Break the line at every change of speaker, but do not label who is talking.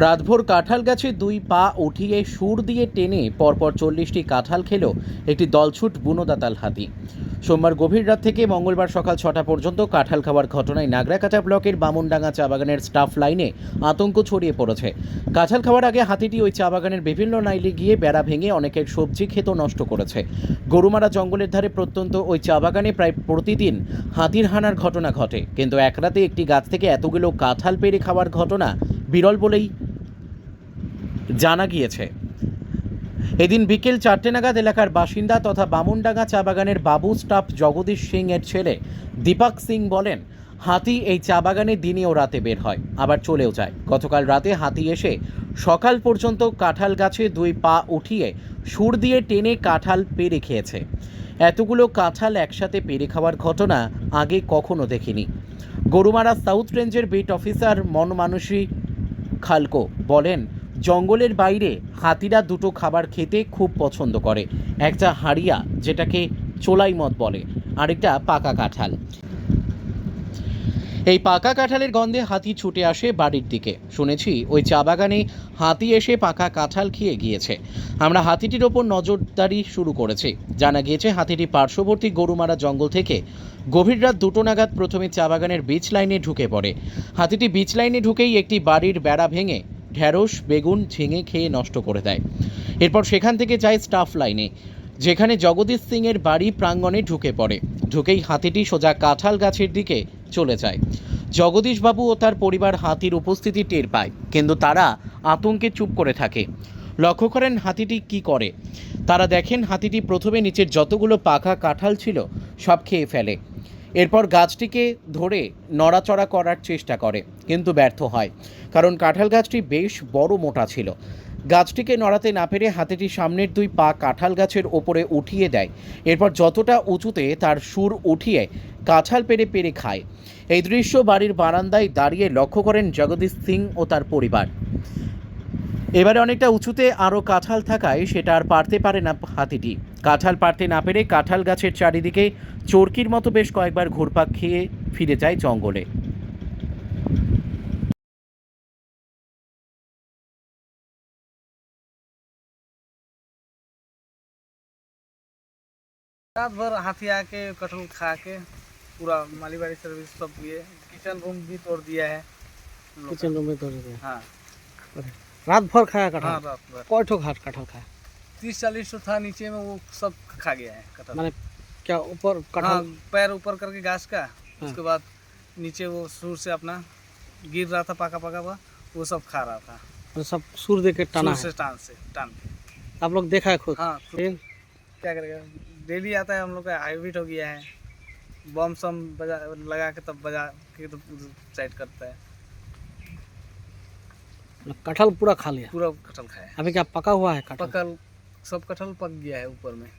রাতভর কাঁঠাল গাছে দুই পা উঠিয়ে সুর দিয়ে টেনে পরপর চল্লিশটি কাঁঠাল খেল একটি দলছুট বুনোদাতাল হাতি। সোমবার গভীর রাত থেকে মঙ্গলবার সকাল ছটা পর্যন্ত কাঁঠাল খাওয়ার ঘটনায় নাগরাকাটা ব্লকের বামুনডাঙ্গা চা বাগানের স্টাফ লাইনে আতঙ্ক ছড়িয়ে পড়েছে। কাঁঠাল খাওয়ার আগে হাতিটি ওই চা বাগানের বিভিন্ন নাইলে গিয়ে বেড়া ভেঙে অনেকের সবজি ক্ষেত নষ্ট করেছে। গরুমারা জঙ্গলের ধারে প্রত্যন্ত ওই চা বাগানে প্রায় প্রতিদিন হাতির হানার ঘটনা ঘটে। কিন্তু এক রাতে একটি গাছ থেকে এতগুলো কাঁঠাল পেরে খাওয়ার ঘটনা বিরল বলেই জানা গিয়েছে। এদিন বিকেল চারটে নাগাদ এলাকার বাসিন্দা তথা বামুনডাঙ্গা চা বাগানের বাবু স্টাফ জগদীশ সিং এর ছেলে দীপক সিং বলেন, হাতি এই চা বাগানে দিনে ও রাতে বের হয়, আবার চলেও যায়। গতকাল রাতে হাতি এসে সকাল পর্যন্ত কাঁঠাল গাছে দুই পা উঠিয়ে সুর দিয়ে টেনে কাঁঠাল পেরে খেয়েছে। এতগুলো কাঁঠাল একসাথে পেরে খাওয়ার ঘটনা আগে কখনো দেখিনি। গরুমারা সাউথ রেঞ্জের বিট অফিসার মনমানসী খালকো বলেন জঙ্গলের বাইরে হাতিরা দুটো খাবার খেতে খুব পছন্দ করে। একটা হাড়িয়া, যেটাকে চোলাই মদ বলে, আরেকটা পাকা কাঁঠাল। এই পাকা কাঁঠালের গন্ধে হাতি ছুটে আসে বাড়ির দিকে। শুনেছি ওই চা বাগানে হাতি এসে পাকা কাঁঠাল খেয়ে গিয়েছে। আমরা হাতিটির ওপর নজরদারি শুরু করেছি। জানা গিয়েছে হাতিটি পার্শ্ববর্তী গরুমারা জঙ্গল থেকে গভীর রাত দুটো নাগাদ প্রথমে চা বাগানের বীজ লাইনে ঢুকে পড়ে। হাতিটি বীজ লাইনে ঢুকেই একটি বাড়ির বেড়া ভেঙে ঢ্যাঁড়স, বেগুন ঝিঙে খেয়ে নষ্ট করে দেয়। এরপর সেখান থেকে যায় স্টাফ লাইনে যেখানে জগদীশ সিংয়ের বাড়ি প্রাঙ্গণে ঢুকে পড়ে। ঢুকেই হাতিটি সোজা কাঁঠাল গাছের দিকে চলে যায়। জগদীশবাবু ও তার পরিবার হাতির উপস্থিতি টের পায়, কিন্তু তারা আতঙ্কে চুপ করে থাকে। লক্ষ্য করেন হাতিটি কি করে। তারা দেখেন হাতিটি প্রথমে নিচের যতগুলো পাকা কাঁঠাল ছিল, সব খেয়ে ফেলে। এরপর গাছটিকে ধরে নড়াচড়া করার চেষ্টা করে, কিন্তু ব্যর্থ হয়। কারণ কাঁঠাল গাছটি বেশ বড় মোটা ছিল। গাছটিকে নড়াতে না পেরে হাতিটি সামনের দুই পা কাঁঠাল গাছের ওপরে উঠিয়ে দেয়। এরপর যতটা উঁচুতে তার সুর উঠিয়ে কাঁঠাল পেরে পেরে খায়। এই দৃশ্য বাড়ির বারান্দায় দাঁড়িয়ে লক্ষ্য করেন জগদীশ সিং ও তার পরিবার। এবারে অনেকটা উঁচুতে আরও কাঁঠাল থাকায় সেটা আর পারতে পারে না হাতিটি। কাঁঠাল পারতে না পেরে কাঁঠাল গাছের চারিদিকে চরকির মতো বেশ কয়েকবার ঘুরপাক খেয়ে ফিরে যায় জঙ্গলে
रात भर हाथी आके कटहल खा के पूरा माली बाड़ी सर्विस सब किए किचन रूम भी तोड़ दिया है हम लोग
किचन रूम में तोड़ दिया
का। हाँ
रात भर खाया
हाँ
कटहल
रात भर
कौन ठो घाट कटहल खाया
तीस चालीस तो था नीचे में वो सब खा गया है कटहल
मैंने क्या ऊपर
हाँ
कटहल
पैर ऊपर करके घास का उसके बाद नीचे वो सूर से अपना गिर रहा था पका पका हुआ वो सब खा रहा था।
मतलब सब सूर दे के टाना
से टान से टान के
आप लोग देखा है खुद?
हाँ खुद। क्या करेगा? डेली आता है हम लोग का हाईब्रिड हो गया है। बम सम बजा लगा के तब बजा के तो साइड करता है।
कटहल पूरा खा लिया?
पूरा कटहल खाया
अभी क्या पका हुआ है कटहल?
सब कटहल पक गया है ऊपर में।